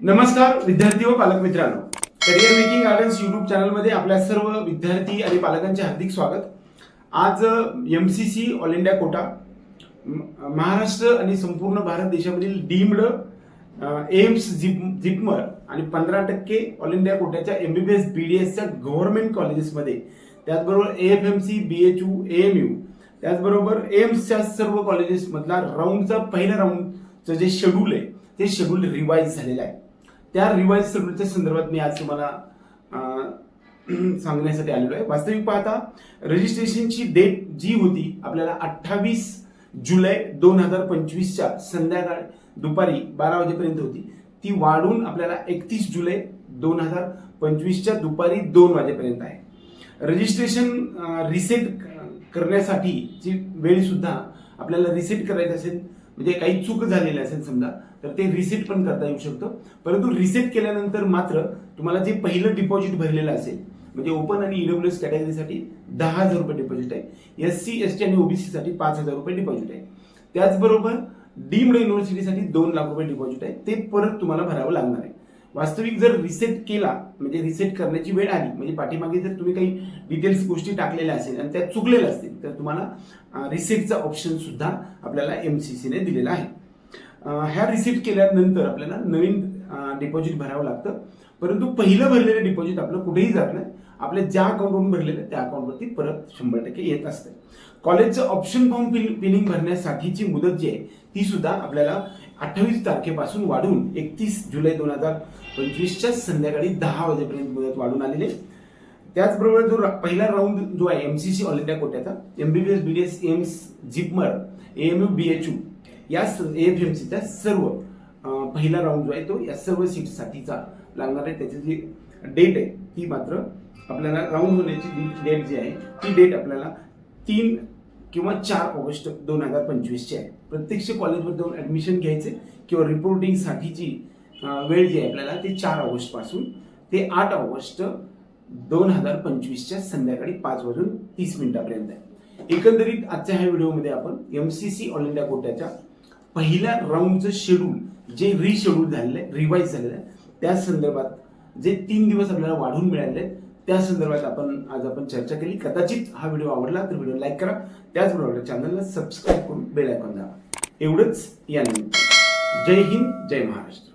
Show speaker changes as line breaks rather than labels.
नमस्कार विद्यार्थी व पालक मित्रांनो. करिअर मेकिंग गार्डन्स युट्यूब चॅनलमध्ये आपल्या सर्व विद्यार्थी आणि पालकांचे हार्दिक स्वागत. आज M C C all India Kota Maharashtra आणि संपूर्ण भारत देशामधील डीम्ड एम्स जिप जिपमर आणि पंधरा टक्के all India कोट्याच्या M B B S B D एसच्या गव्हर्नमेंट कॉलेजेसमध्ये त्याचबरोबर A F M C B H U A M U त्याचबरोबर एम्सच्या सर्व कॉलेजेसमधला राऊंडचा पहिल्या राऊंडचं जे शेड्यूल आहे ते शेड्यूल रिवाईज झालेलं आहे. त्या रिवाईज शेड्यूलच्या संदर्भात मी आज तुम्हाला सांगण्यासाठी आलेलो आहे. वास्तविक पाहता रजिस्ट्रेशनची डेट जी होती आपल्याला अठ्ठावीस जुलै दोन हजार पंचवीसच्या संध्याकाळ दुपारी बारा वाजेपर्यंत होती. ती वाढून आपल्याला एकतीस जुलै दोन हजार पंचवीसच्या दुपारी दोन वाजेपर्यंत आहे. रजिस्ट्रेशन रिसेट करण्यासाठी जी वेळसुद्धा आपल्याला रिसेट करायचं असेल म्हणजे काही चूक झालेली असेल समजा तर ते रिसेट पण करता येऊ शकतं. परंतु रिसेट केल्यानंतर मात्र तुम्हाला जे पहिलं डिपॉझिट भरलेलं असेल म्हणजे ओपन आणि ईडब्ल्यू एस कॅटेगरीसाठी दहा हजार रुपये डिपॉझिट आहे. एस सी एस टी आणि ओबीसी साठी पाच हजार रुपये डिपॉझिट आहे. त्याचबरोबर डीम्ड युनिव्हर्सिटीसाठी दोन लाख रुपये डिपॉझिट आहे. ते परत तुम्हाला भरावं लागणार आहे. वास्तविक जर रिसेट केला म्हणजे रिसेट करण्याची वेळ आली म्हणजे पाठीमागे जर तुम्ही काही डिटेल्स गोष्टी टाकलेल्या असेल आणि त्या चुकलेल्या असतील तर तुम्हाला रिसेटचा ऑप्शन सुद्धा आपल्याला एम सी सीने दिलेला आहे. ह्या रिसेट केल्यानंतर आपल्याला नवीन डिपॉझिट भरावं लागतं. परंतु पहिलं भरलेलं डिपॉझिट आपलं कुठेही जात नाही. आपल्या ज्या अकाउंटवरून भरलेलं आहे त्या अकाउंटवरती परत शंभर टक्के येत असते. कॉलेजचं ऑप्शन फॉर्म फिलिंग भरण्यासाठीची मुदत जी आहे ती सुद्धा आपल्याला अठ्ठावीस तारखेपासून वाढून एकतीस जुलै दोन हजार पंचवीसच्या संध्याकाळी दहा वाजेपर्यंत मुदत वाढून आलेली त्याचबरोबर जो रा- पहिला राऊंड जो आहे M C C all India कोट्याचा MBBS BDS AIIMS JIPMER AMU BHU या एफ एम सीचा सर्व पहिला राऊंड जो आहे तो या सर्व सीटसाठीचा लागणार आहे. त्याची जी डेट आहे ती मात्र आपल्याला राऊंड होण्याची डेट जी आहे ती डेट आपल्याला तीन किंवा चार ऑगस्ट दोन हजार पंचवीसची आहे. प्रत्यक्ष कॉलेजवर जाऊन ॲडमिशन घ्यायचे किंवा रिपोर्टिंगसाठीची वेळ जी आहे आपल्याला ती चार ऑगस्टपासून ते आठ ऑगस्ट दोन हजार पंचवीसच्या संध्याकाळी पाच वाजून तीस मिनिटापर्यंत आहे. एकंदरीत आजच्या ह्या व्हिडिओमध्ये आपण M C C all India कोट्याच्या पहिल्या राऊंडचं शेड्यूल जे रिशेड्यूल झालेलं आहे रिवाईज झालेलं आहे त्या संदर्भात जे तीन दिवस आपल्याला वाढून मिळाले आहेत त्या संदर्भात आपण आज आपण चर्चा केली. कदाचित हा व्हिडिओ आवडला तर व्हिडिओ लाईक करा. त्याचबरोबर चॅनलला सबस्क्राईब करून बेल आयकॉन दाबा. एवढंच या निमित्त जय हिंद जय महाराष्ट्र.